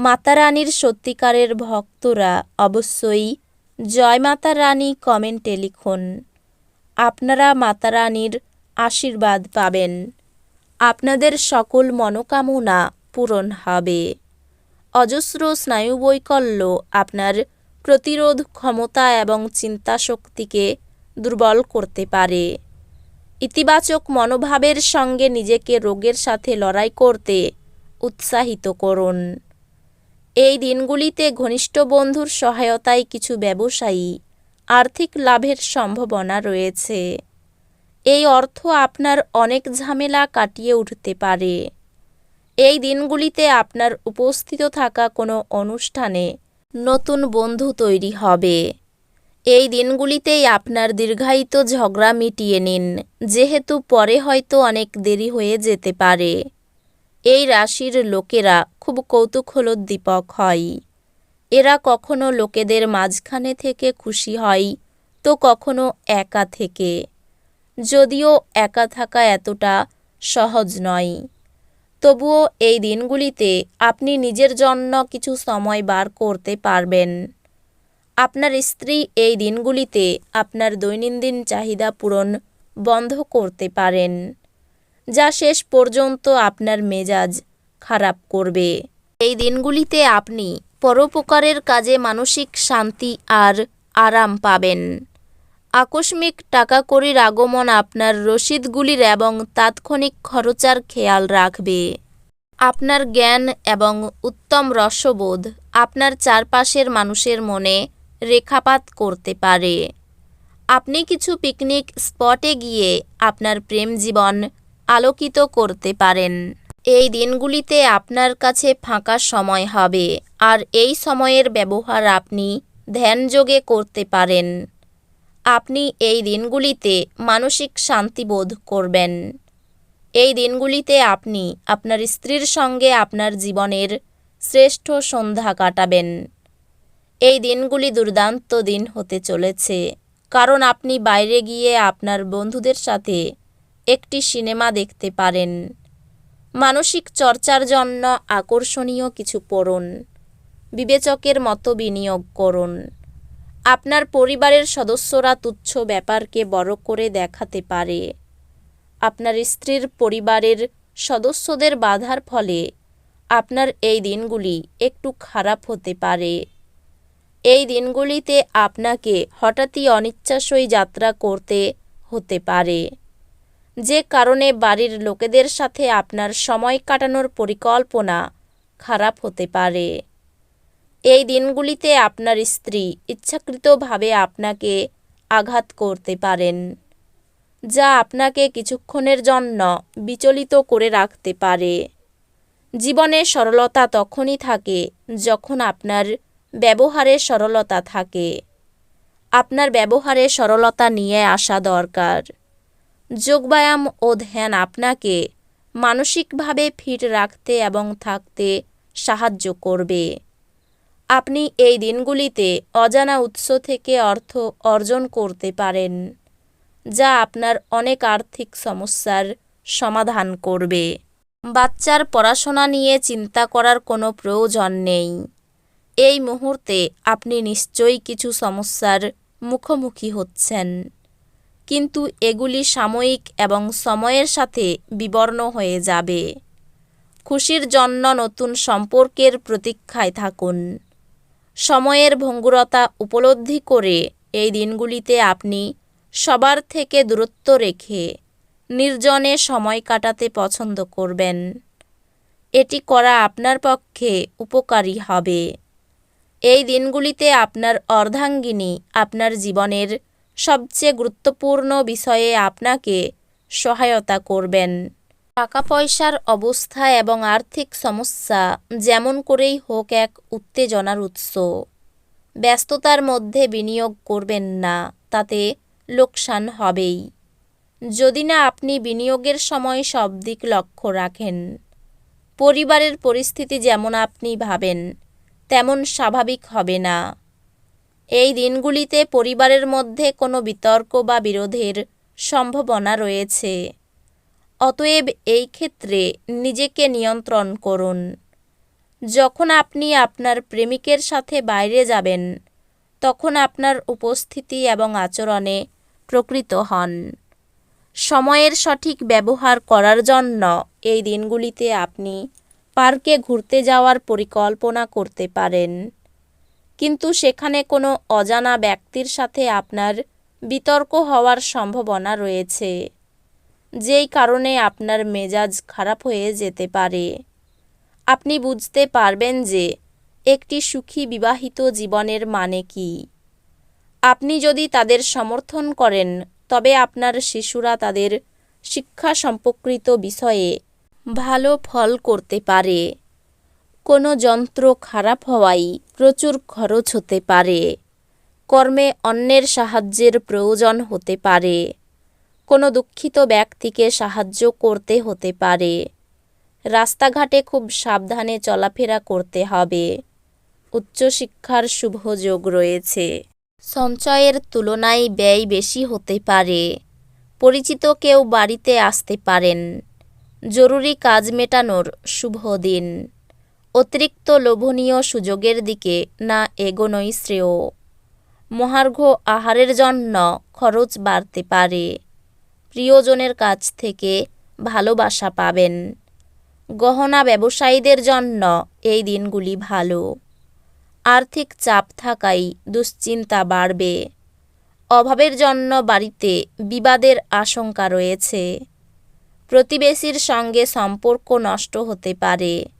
মাতা রানীর সত্যিকারের ভক্তরা অবশ্যই জয় মাতা রানী কমেন্টে লিখুন। আপনারা মাতা রানীর আশীর্বাদ পাবেন। আপনাদের সকল মনোকামনা পূরণ হবে। অজস্র স্নায়ুবৈকল্য আপনার প্রতিরোধ ক্ষমতা এবং চিন্তাশক্তিকে দুর্বল করতে পারে। ইতিবাচক মনোভাবের সঙ্গে নিজেকে রোগের সাথে লড়াই করতে উৎসাহিত করুন। এই দিনগুলিতে ঘনিষ্ঠ বন্ধুর সহায়তায় কিছু ব্যবসায়ী আর্থিক লাভের সম্ভাবনা রয়েছে। এই অর্থ আপনার অনেক ঝামেলা কাটিয়ে উঠতে পারে। এই দিনগুলিতে আপনার উপস্থিত থাকা কোনো অনুষ্ঠানে নতুন বন্ধু তৈরি হবে। এই দিনগুলিতেই আপনার দীর্ঘায়িত ঝগড়া মিটিয়ে নিন, যেহেতু পরে হয়তো অনেক দেরি হয়ে যেতে পারে। এই রাশির লোকেরা খুব কৌতূহলোদ্দীপক হয়। এরা কখনো লোকেদের মাঝখানে থেকে খুশি হয়, তো কখনো একা থেকে। যদিও একা থাকা এতটা সহজ নয়। তবুও এই দিনগুলিতে আপনি নিজের জন্য কিছু সময় বার করতে পারবেন। আপনার স্ত্রী এই দিনগুলিতে আপনার দৈনন্দিন চাহিদা পূরণ বন্ধ করতে পারেন। যা শেষ পর্যন্ত আপনার মেজাজ খারাপ করবে। এই দিনগুলিতে আপনি পরোপকারের কাজে মানসিক শান্তি আর আরাম পাবেন। আকস্মিক টাকা কড়ির আগমন আপনার রসিদগুলির এবং তাৎক্ষণিক খরচার খেয়াল রাখবে। আপনার জ্ঞান এবং উত্তম রসবোধ আপনার চারপাশের মানুষের মনে রেখাপাত করতে পারে। আপনি কিছু পিকনিক স্পটে গিয়ে আপনার প্রেম জীবন আলোকিত করতে পারেন। এই দিনগুলিতে আপনার কাছে ফাঁকা সময় হবে, আর এই সময়ের ব্যবহার আপনি ধ্যানযোগে করতে পারেন। আপনি এই দিনগুলিতে মানসিক শান্তি বোধ করবেন। এই দিনগুলিতে আপনি আপনার স্ত্রীর সঙ্গে আপনার জীবনের শ্রেষ্ঠ সন্ধ্যা কাটাবেন। এই দিনগুলি দুর্দান্ত দিন হতে চলেছে, কারণ আপনি বাইরে গিয়ে আপনার বন্ধুদের সাথে একটি সিনেমা দেখতে পারেন। মানসিক চর্চার জন্য আকর্ষণীয় কিছু পড়ুন। বিবেচকের মতো বিনিয়োগ করুন। আপনার পরিবারের সদস্যরা তুচ্ছ ব্যাপারকে বড় করে দেখাতে পারে। আপনার স্ত্রীর পরিবারের সদস্যদের বাধার ফলে আপনার এই দিনগুলি একটু খারাপ হতে পারে। এই দিনগুলিতে আপনাকে হঠাৎই অনিচ্ছাসই যাত্রা করতে হতে পারে। যে কারণে বাড়ির লোকেদের সাথে আপনার সময় কাটানোর পরিকল্পনা খারাপ হতে পারে। এই দিনগুলিতে আপনার স্ত্রী ইচ্ছাকৃতভাবে আপনাকে আঘাত করতে পারেন, যা আপনাকে কিছুক্ষণের জন্য বিচলিত করে রাখতে পারে। জীবনে সরলতা তখনই থাকে যখন আপনার ব্যবহারে সরলতা থাকে। আপনার ব্যবহারে সরলতা নিয়ে আসা দরকার। যোগব্যায়াম ও ধ্যান আপনাকে মানসিকভাবে ফিট রাখতে এবং থাকতে সাহায্য করবে। আপনি এই দিনগুলিতে অজানা উৎস থেকে অর্থ অর্জন করতে পারেন, যা আপনার অনেক আর্থিক সমস্যার সমাধান করবে। বাচ্চার পড়াশোনা নিয়ে চিন্তা করার কোনো প্রয়োজন নেই। এই মুহূর্তে আপনি নিশ্চয়ই কিছু সমস্যার মুখোমুখি হচ্ছেন। কিন্তু এগুলি সাময়িক এবং সময়ের সাথে বিবর্ণ হয়ে যাবে। খুশির জন্য নতুন সম্পর্কের প্রতীক্ষায় থাকুন। সময়ের ভঙ্গুরতা উপলব্ধি করে এই দিনগুলিতে আপনি সবার থেকে দূরত্ব রেখে নির্জনে সময় কাটাতে পছন্দ করবেন। এটি করা আপনার পক্ষে উপকারী হবে। এই দিনগুলিতে আপনার অর্ধাঙ্গিনী আপনার জীবনের সবচেয়ে গুরুত্বপূর্ণ বিষয়ে আপনাকে সহায়তা করবেন। টাকা পয়সার অবস্থা এবং আর্থিক সমস্যা যেমন করেই হোক এক উত্তেজনার উৎস। ব্যস্ততার মধ্যে বিনিয়োগ করবেন না, তাতে লোকসান হবেই। যদি না আপনি বিনিয়োগের সময় সব দিক লক্ষ্য রাখেন, পরিবারের পরিস্থিতি যেমন আপনি ভাবেন, তেমন স্বাভাবিক হবে না। এই দিনগুলিতে পরিবারের মধ্যে কোনো বিতর্ক বা বিরোধের সম্ভাবনা রয়েছে। অতএব এই ক্ষেত্রে নিজেকে নিয়ন্ত্রণ করুন। যখন আপনি আপনার প্রেমিকের সাথে বাইরে যাবেন, তখন আপনার উপস্থিতি এবং আচরণে প্রকৃত হন। সময়ের সঠিক ব্যবহার করার জন্য এই দিনগুলিতে আপনি পার্কে ঘুরতে যাওয়ার পরিকল্পনা করতে পারেন। কিন্তু সেখানে কোনো অজানা ব্যক্তির সাথে আপনার বিতর্ক হওয়ার সম্ভাবনা রয়েছে। যেই কারণে আপনার মেজাজ খারাপ হয়ে যেতে পারে। আপনি বুঝতে পারবেন যে একটি সুখী বিবাহিত জীবনের মানে কি। আপনি যদি তাদের সমর্থন করেন, তবে আপনার শিশুরা তাদের শিক্ষা সম্পর্কিত বিষয়ে ভালো ফল করতে পারে। কোনো যন্ত্র খারাপ হওয়ায় প্রচুর খরচ হতে পারে। কর্মে অন্যের সাহায্যের প্রয়োজন হতে পারে। কোনো দুঃখিত ব্যক্তিকে সাহায্য করতে হতে পারে। রাস্তাঘাটে খুব সাবধানে চলাফেরা করতে হবে। উচ্চশিক্ষার শুভ যোগ রয়েছে। সঞ্চয়ের তুলনায় ব্যয় বেশি হতে পারে। পরিচিত কেউ বাড়িতে আসতে পারেন। জরুরি কাজ মেটানোর শুভ দিন। অতিরিক্ত লোভনীয় সুযোগের দিকে না এগোনোই শ্রেয়। মহার্ঘ আহারের জন্য খরচ বাড়তে পারে। প্রিয়জনের কাছ থেকে ভালোবাসা পাবেন। গহনা ব্যবসায়ীদের জন্য এই দিনগুলি ভালো। আর্থিক চাপ থাকাই দুশ্চিন্তা বাড়বে। অভাবের জন্য বাড়িতে বিবাদের আশঙ্কা রয়েছে। প্রতিবেশীর সঙ্গে সম্পর্ক নষ্ট হতে পারে।